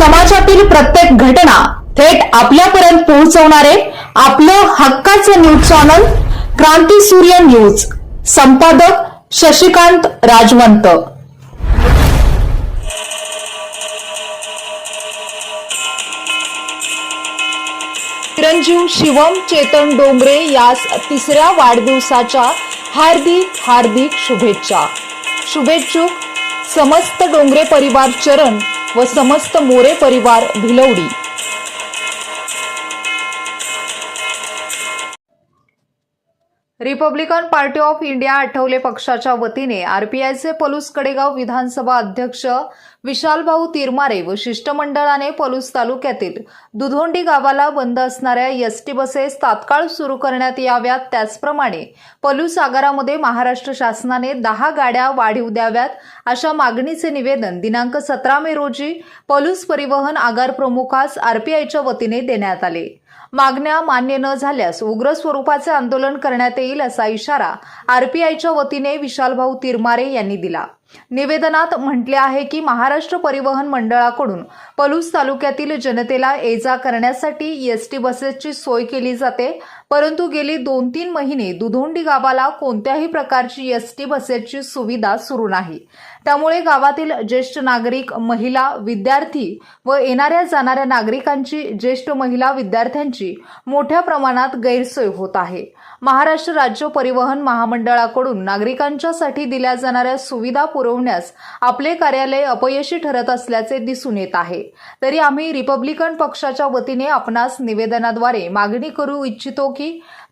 समाजातील प्रत्येक घटना थेट आपल्यापर्यंत पोहोचवणारे आपलं हक्काचं न्यूज चॅनल क्रांती सूर्य न्यूज. संपादक शशिकांत राजवंत. चिरंजीव शिवम चेतन डोंगरे यास तिसऱ्या वाढदिवसाच्या हार्दिक हार्दिक शुभेच्छा. शुभेच्छुक समस्त डोंगरे परिवार चरण व समस्त मोरे परिवार Bhilwadi. Republican Party of India Athawale पक्षाच्या वतीने आरपीआयचे पलूस कडेगाव विधानसभा अध्यक्ष विशालभाऊ तिरमारे व शिष्टमंडळाने पलूस तालुक्यातील दुधोंडी गावाला बंद असणाऱ्या एसटी बसेस तात्काळ सुरू करण्यात याव्यात. त्याचप्रमाणे पलूस आगारामध्ये महाराष्ट्र शासनाने दहा गाड्या वाढीव द्याव्यात अशा मागणीचे निवेदन दिनांक सतरा मे रोजी पलूस परिवहन आगार प्रमुखास आरपीआयच्या वतीने देण्यात आले. मागण्या मान्य न झाल्यास उग्र स्वरूपाचे आंदोलन करण्यात येईल असा इशारा आरपीआयच्या वतीने विशालभाऊ तिरमारे यांनी दिला. निवेदनात म्हटले आहे की महाराष्ट्र परिवहन मंडळाकडून पलूस तालुक्यातील जनतेला ये जा करण्यासाठी एसटी बसेसची सोय केली जाते. परंतु गेली दोन तीन महिने दुधोंडी गावाला कोणत्याही प्रकारची एसटी बसेसची सुविधा सुरू नाही. त्यामुळे गावातील ज्येष्ठ नागरिक महिला विद्यार्थी व येणाऱ्या जाणाऱ्या नागरिकांची ज्येष्ठ महिला विद्यार्थ्यांची मोठ्या प्रमाणात गैरसोय होत आहे. महाराष्ट्र राज्य परिवहन महामंडळाकडून नागरिकांच्यासाठी दिल्या जाणाऱ्या सुविधा पुरवण्यास आपले कार्यालय अपयशी ठरत असल्याचे दिसून येत आहे. तरी आम्ही रिपब्लिकन पक्षाच्या वतीने आपणास निवेदनाद्वारे मागणी करू इच्छितो की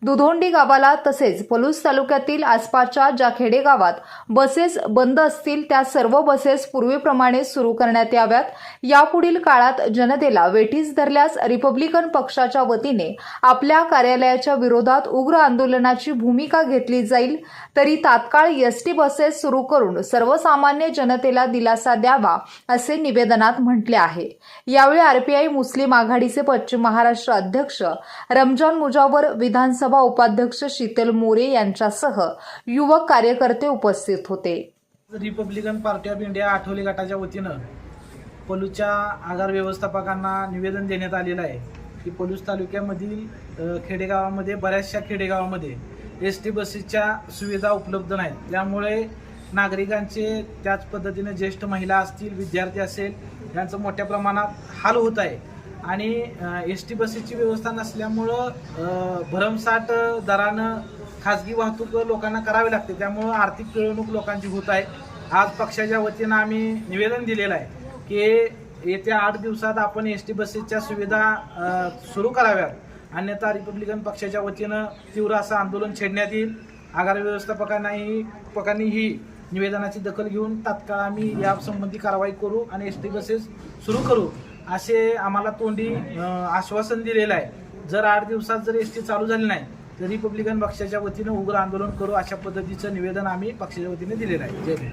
दुधोंडी गावाला तसेच पलूस तालुक्यातील आसपासच्या ज्या खेडेगावात बसेस बंद असतील त्या सर्व बसेस पूर्वीप्रमाणे सुरू करण्यात याव्यात. यापुढील काळात जनतेला वेठीस धरल्यास रिपब्लिकन पक्षाच्या वतीने आपल्या कार्यालयाच्या विरोधात उग्र आंदोलनाची भूमिका घेतली जाईल. तरी तात्काळ एसटी बसेस सुरू करून सर्वसामान्य जनतेला दिलासा द्यावा असे निवेदनात म्हटले आहे. यावेळी आरपीआय मुस्लिम आघाडीचे पश्चिम महाराष्ट्र अध्यक्ष रमजान मुजावर विधानसभा उपाध्यक्ष शीतल मोरे यांच्यासह युवक कार्यकर्ते उपस्थित होते. Republican Party of India Athawale गटाच्या वतीनं पलूच्या आगार व्यवस्थापकांना निवेदन देण्यात आलेलं आहे की पलूस तालुक्यामधील खेडेगावामध्ये बऱ्याचशा खेडेगावामध्ये एस टी बसेसच्या सुविधा उपलब्ध नाहीत. त्यामुळे नागरिकांचे त्याच पद्धतीने ज्येष्ठ महिला असतील विद्यार्थी असेल यांचं मोठ्या प्रमाणात हाल होत आहे. आणि एस टी बसेसची व्यवस्था नसल्यामुळं भरमसाठ दरानं खाजगी वाहतूक लोकांना करावी लागते. त्यामुळं आर्थिक पिळवणूक लोकांची होत आहे. आज पक्षाच्या वतीनं आम्ही निवेदन दिलेलं आहे की येत्या आठ दिवसात आपण एस टी बसेसच्या सुविधा सुरू कराव्यात. अन्यथा रिपब्लिकन पक्षाच्या वतीनं तीव्र असं आंदोलन छेडण्यात येईल. आगार व्यवस्थापकांनाही पकांनी ही निवेदनाची दखल घेऊन तात्काळ आम्ही यासंबंधी कारवाई करू आणि एस टी बसेस सुरू करू. असे आम्हाला तोंडी आश्वासन दिलेलं आहे. जर आठ दिवसात जर एस टी चालू झाली नाही तर रिपब्लिकन पक्षाच्या वतीनं उग्र आंदोलन करू अशा पद्धतीचं निवेदन आम्ही पक्षाच्या वतीने दिलेलं आहे. जय भीम